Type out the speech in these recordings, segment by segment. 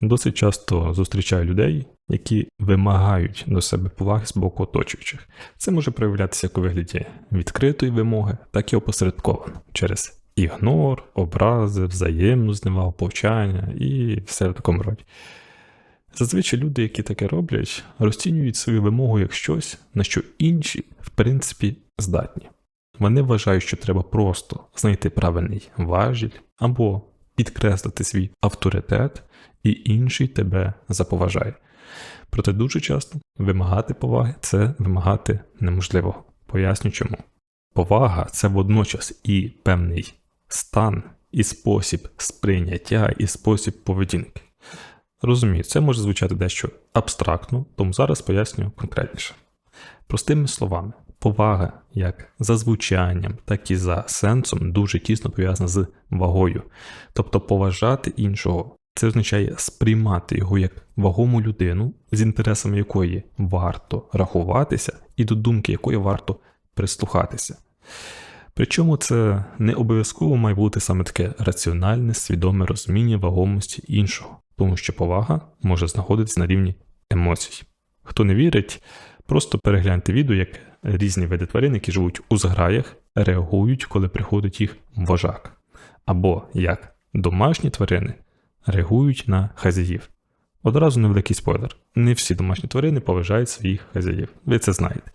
Досить часто зустрічаю людей, які вимагають до себе поваги з боку оточуючих. Це може проявлятися як у вигляді відкритої вимоги, так і опосередковано через ігнор, образи, взаємну зневагу, повчання і все в такому роді. Зазвичай люди, які таке роблять, розцінюють свою вимогу як щось, на що інші, в принципі, здатні. Вони вважають, що треба просто знайти правильний важіль або підкреслити свій авторитет, і інший тебе заповажає. Проте дуже часто вимагати поваги це вимагати неможливого. Поясню чому. Повага це водночас і певний стан, і спосіб сприйняття, і спосіб поведінки. Розумію, це може звучати дещо абстрактно, тому зараз поясню конкретніше. Простими словами, повага як за звучанням, так і за сенсом дуже тісно пов'язана з вагою. Тобто поважати іншого це означає сприймати його як вагому людину, з інтересами якої варто рахуватися, і до думки якої варто прислухатися. Причому це не обов'язково має бути саме таке раціональне, свідоме розуміння вагомості іншого, тому що повага може знаходитися на рівні емоцій. Хто не вірить, просто перегляньте відео, як різні види тварин, які живуть у зграях, реагують, коли приходить їх вожак. Або як домашні тварини реагують на хазяїв. Одразу невеликий спойлер: не всі домашні тварини поважають своїх хазяїв, ви це знаєте.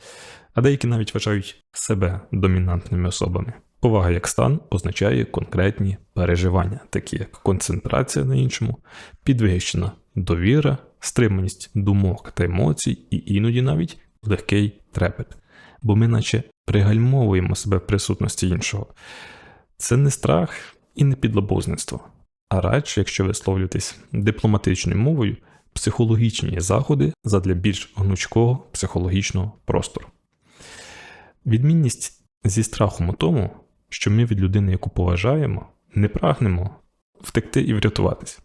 А деякі навіть вважають себе домінантними особами. Повага як стан означає конкретні переживання, такі як концентрація на іншому, підвищена довіра, стриманість думок та емоцій, і іноді навіть легкий трепет. Бо ми наче пригальмовуємо себе в присутності іншого. Це не страх і не підлабузництво, а радше, якщо висловлюєтесь дипломатичною мовою, психологічні заходи задля більш гнучкого психологічного простору. Відмінність зі страхом у тому, що ми від людини, яку поважаємо, не прагнемо втекти і врятуватися.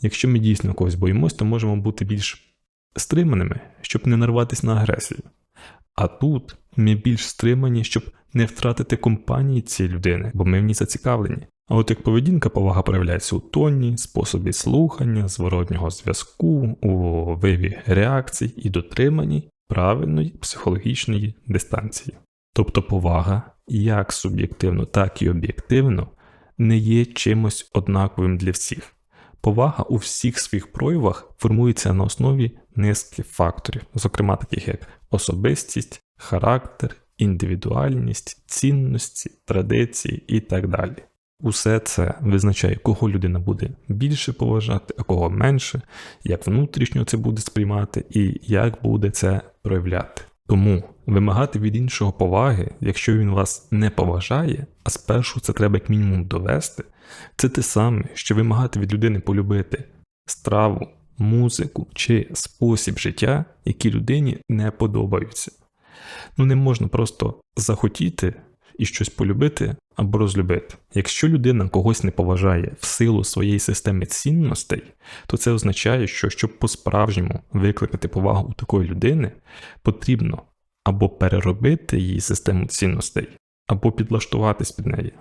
Якщо ми дійсно когось боїмось, то можемо бути більш стриманими, щоб не нарватися на агресію. А тут ми більш стримані, щоб не втратити компанії цієї людини, бо ми в ній зацікавлені. А от як поведінка повага проявляється у тоні, способі слухання, зворотнього зв'язку, у виві реакцій і дотриманні правильної психологічної дистанції. Тобто повага як суб'єктивно, так і об'єктивно не є чимось однаковим для всіх. Повага у всіх своїх проявах формується на основі низки факторів, зокрема таких як особистість, характер, індивідуальність, цінності, традиції і так далі. Усе це визначає, кого людина буде більше поважати, а кого менше, як внутрішньо це буде сприймати і як буде це проявляти. Тому вимагати від іншого поваги, якщо він вас не поважає, а спершу це треба як мінімум довести, це те саме, що вимагати від людини полюбити страву, музику чи спосіб життя, які людині не подобаються. Ну не можна просто захотіти і щось полюбити або розлюбити. Якщо людина когось не поважає в силу своєї системи цінностей, то це означає, що щоб по-справжньому викликати повагу у такої людини, потрібно або переробити її систему цінностей, або підлаштуватись під неї.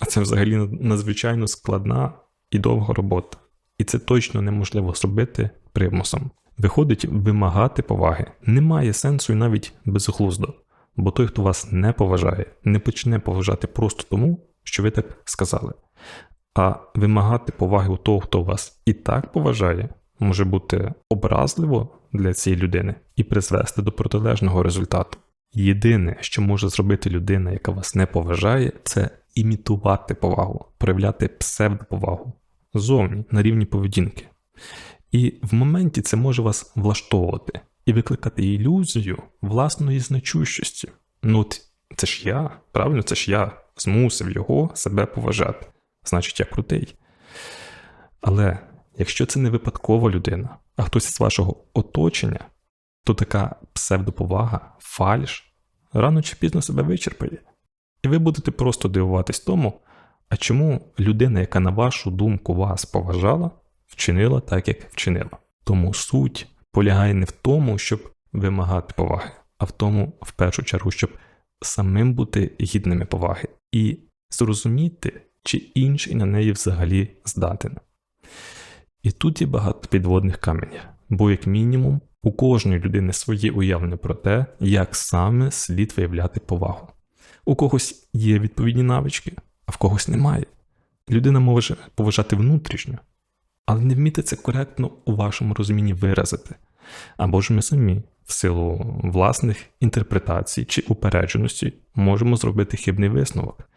А це взагалі надзвичайно складна і довга робота. І це точно неможливо зробити примусом. Виходить, вимагати поваги немає сенсу і навіть безглуздо. Бо той, хто вас не поважає, не почне поважати просто тому, що ви так сказали. А вимагати поваги у того, хто вас і так поважає, може бути образливо для цієї людини і призвести до протилежного результату. Єдине, що може зробити людина, яка вас не поважає, це імітувати повагу, проявляти псевдоповагу зовні на рівні поведінки. І в моменті це може вас влаштовувати і викликати ілюзію власної значущості. Ну от це ж я, правильно, це ж я змусив його себе поважати. Значить, я крутий. Але якщо це не випадкова людина, а хтось із вашого оточення, то така псевдоповага, фальш рано чи пізно себе вичерпає. І ви будете просто дивуватись тому, а чому людина, яка, на вашу думку, вас поважала, вчинила так, як вчинила. Тому суть полягає не в тому, щоб вимагати поваги, а в тому, в першу чергу, щоб самим бути гідними поваги і зрозуміти, чи інший на неї взагалі здатен. І тут є багато підводних каменів, бо, як мінімум, у кожної людини своє уявлення про те, як саме слід виявляти повагу. У когось є відповідні навички, а в когось немає. Людина може поважати внутрішньо, але не вміти це коректно у вашому розумінні виразити. Або ж ми самі, в силу власних інтерпретацій чи упередженості, можемо зробити хибний висновок.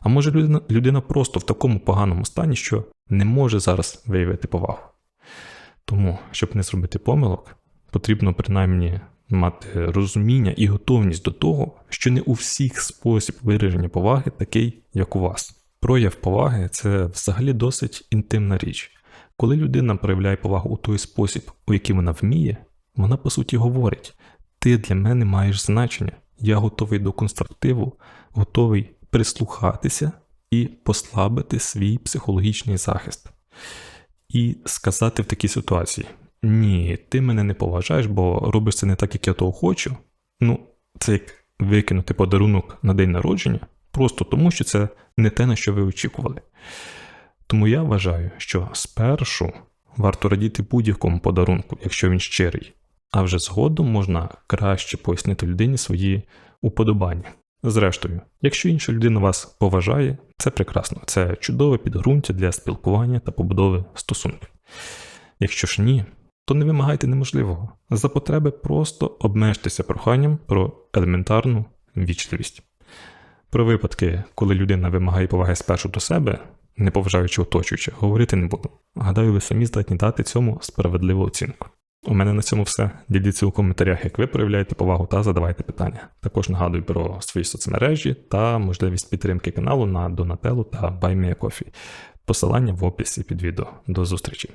А може людина, людина просто в такому поганому стані, що не може зараз виявити повагу. Тому, щоб не зробити помилок, потрібно принаймні мати розуміння і готовність до того, що не у всіх спосіб вираження поваги такий, як у вас. Прояв поваги це взагалі досить інтимна річ. Коли людина проявляє повагу у той спосіб, у який вона вміє, вона по суті говорить: ти для мене маєш значення, я готовий до конструктиву, готовий прислухатися і послабити свій психологічний захист. І сказати в такій ситуації: Ні, ти мене не поважаєш, бо робиш це не так, як я того хочу. Ну, це як викинути подарунок на день народження, просто тому, що це не те, на що ви очікували. Тому я вважаю, що спершу варто радіти будь-якому подарунку, якщо він щирий, а вже згодом можна краще пояснити людині свої уподобання. Зрештою, якщо інша людина вас поважає, це прекрасно, це чудове підґрунтя для спілкування та побудови стосунків. Якщо ж ні, то не вимагайте неможливого. За потреби просто обмежтеся проханням про елементарну вічливість. Про випадки, коли людина вимагає поваги спершу до себе, не поважаючи оточуючих, говорити не буду. Гадаю, ви самі здатні дати цьому справедливу оцінку. У мене на цьому все. Діліться у коментарях, як ви проявляєте повагу та задавайте питання. Також нагадую про свої соцмережі та можливість підтримки каналу на Donatello та BuyMeACoffee. Посилання в описі під відео. До зустрічі!